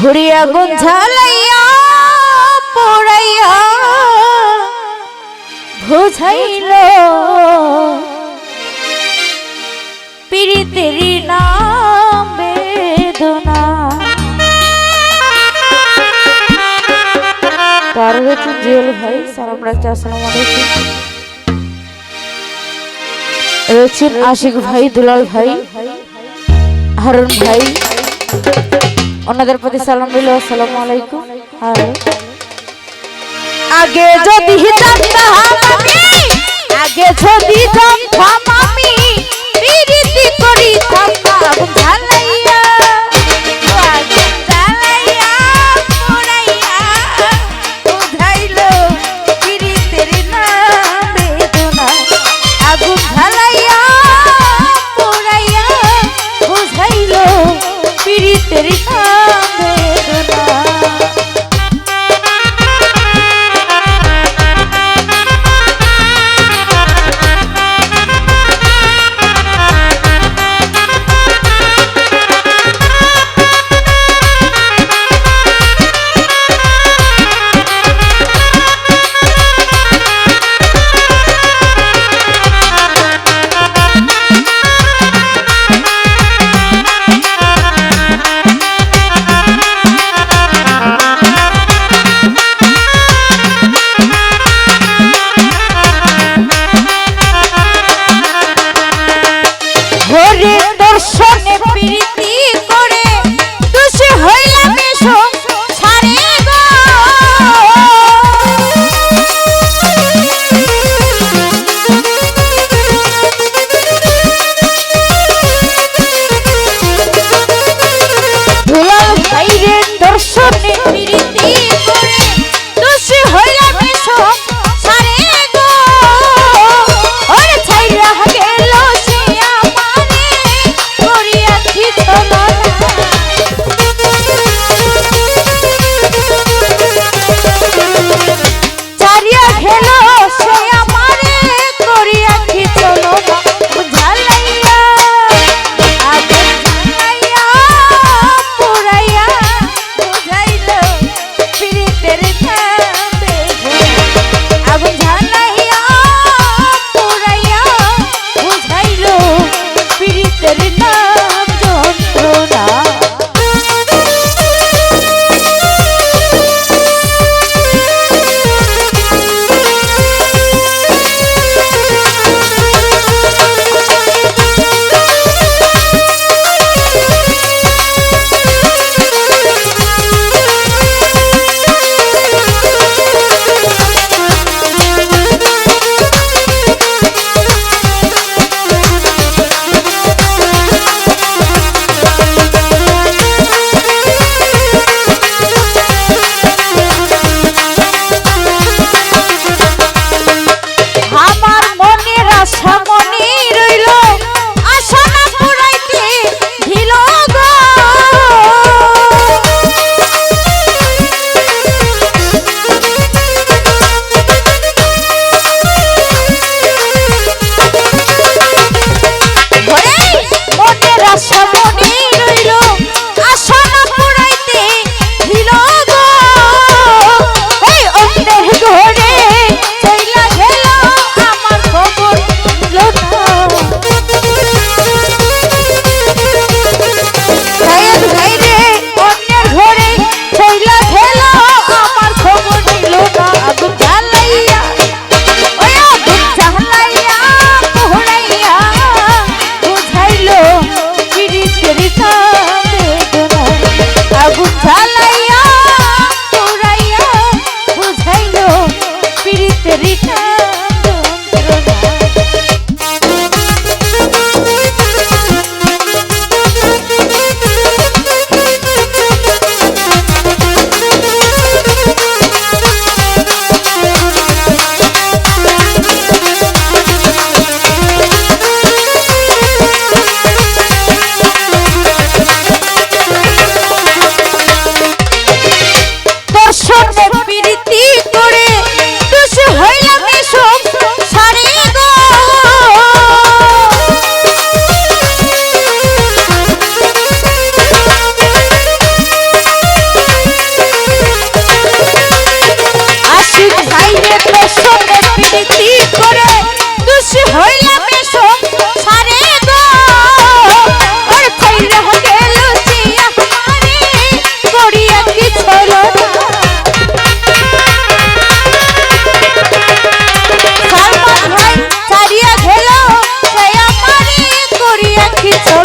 হরিয়া গুন ঝালাইয়া পোড়াইয়া বুঝাইল পিরিতেরি নাম বেদনা। হচ্ছে জেল ভাই সালাম রাখতে আসসালামু আলাইকুম রয়েছেন আশিক ভাই, দুলাল ভাই, হারুন ভাই ওনাদের প্রতি সালাম দিল আসসালামু আলাইকুম। আগে যদি আগে যদি আমি আগুন আগুন জ্বালাইয়া Yeah. ছ